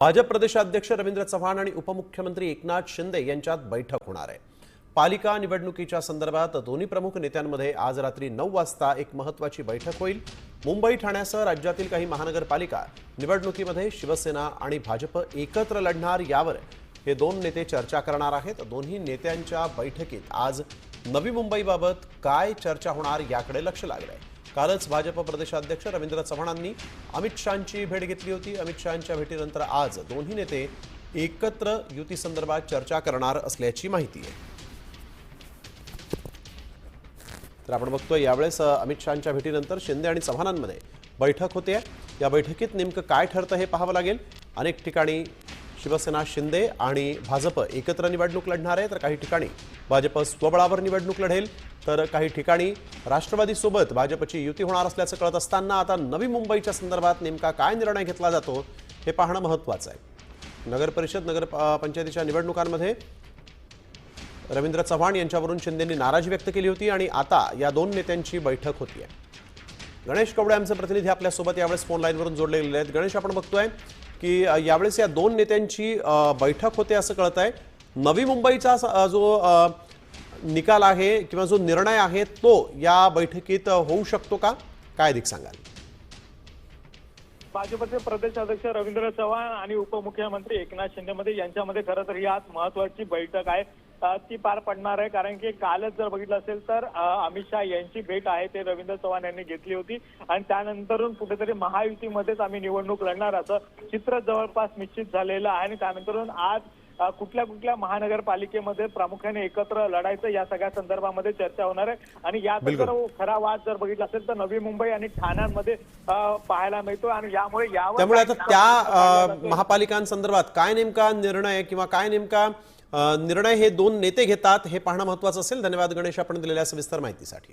भाजप प्रदेशाध्यक्ष रवींद्र चव्हाण आणि उपमुख्यमंत्री एकनाथ शिंदे यांच्यात बैठक होणार आहे. पालिका निवडणुकीच्या संदर्भात दोन्ही प्रमुख नेत्यांमध्ये आज रात्री नऊ वाजता एक महत्वाची बैठक होईल. मुंबई ठाण्यासह राज्यातील काही महानगरपालिका निवडणुकीमध्ये शिवसेना आणि भाजप एकत्र लढणार यावर हे दोन नेते चर्चा करणार आहेत. दोन्ही नेत्यांच्या बैठकीत आज नवी मुंबईबाबत काय चर्चा होणार याकडे लक्ष लागलंय. कालच भाजप प्रदेशाध्यक्ष रवींद्र चव्हाणांनी अमित शहांची भेट घेतली होती. अमित शहांच्या भेटीनंतर आज दोन्ही नेते एकत्र युती संदर्भात चर्चा करणार असल्याची माहिती आहे. तर आपण बघतोय यावेळेस अमित शहांच्या भेटीनंतर शिंदे आणि चव्हाणांमध्ये बैठक होते. या बैठकीत नेमकं काय ठरतं हे पाहावं लागेल. अनेक ठिकाणी शिवसेना शिंदे आणि भाजप एकत्र निवडणूक लढणार आहे. तर काही ठिकाणी भाजप स्वबळावर निवडणूक लढेल. तर काही ठिकाणी राष्ट्रवादीसोबत भाजपची युती होणार असल्याचं कळत असताना आता नवी मुंबईच्या संदर्भात नेमका काय निर्णय घेतला जातो हे पाहणं महत्त्वाचं आहे. नगर परिषद नगर पंचायतीच्या निवडणुकांमध्ये रवींद्र चव्हाण यांच्यावरून शिंदेंनी नाराजी व्यक्त केली होती आणि आता या दोन नेत्यांची बैठक होती आहे गणेश कवडे आमचे प्रतिनिधी आपल्यासोबत यावेळेस फोन लाईनवरून जोडले आहेत. गणेश आपण बघतोय की यावेळेस या दोन नेत्यांची बैठक होते असं कळत आहे नवी मुंबईचा जो निकाल आहे किंवा जो निर्णय आहे तो या बैठकीत होऊ शकतो का? काय अधिक सांगाल? भाजपचे प्रदेश अध्यक्ष रवींद्र चव्हाण आणि उपमुख्यमंत्री एकनाथ शिंदे मध्ये यांच्यामध्ये खरं तर ही आज महत्वाची बैठक आहे. ती पार पडणार आहे. कारण की कालच जर बघितलं असेल तर अमित शहा यांची भेट आहे. ते रवींद्र चव्हाण यांनी घेतली होती. आणि त्यानंतरून कुठेतरी महायुतीमध्येच आम्ही निवडणूक लढणार असं चित्र जवळपास निश्चित झालेलं आहे. आणि त्यानंतरून आज कुठल्या कुठल्या महानगरपालिकेमध्ये प्रामुख्याने एकत्र लढायचं या सगळ्या संदर्भामध्ये चर्चा होणार आहे आणि यात बिलकुल. जर खरा वाद जर बघितला असेल तर नवी मुंबई आणि ठाण्यामध्ये पाहायला मिळतो आणि यामुळे यावर त्यामुळे आता त्या. महापालिकांसंदर्भात काय नेमका निर्णय किंवा काय नेमका निर्णय हे दोन नेते घेतात हे पाहणं महत्वाचं असेल धन्यवाद गणेश आपण दिलेल्या सविस्तर माहितीसाठी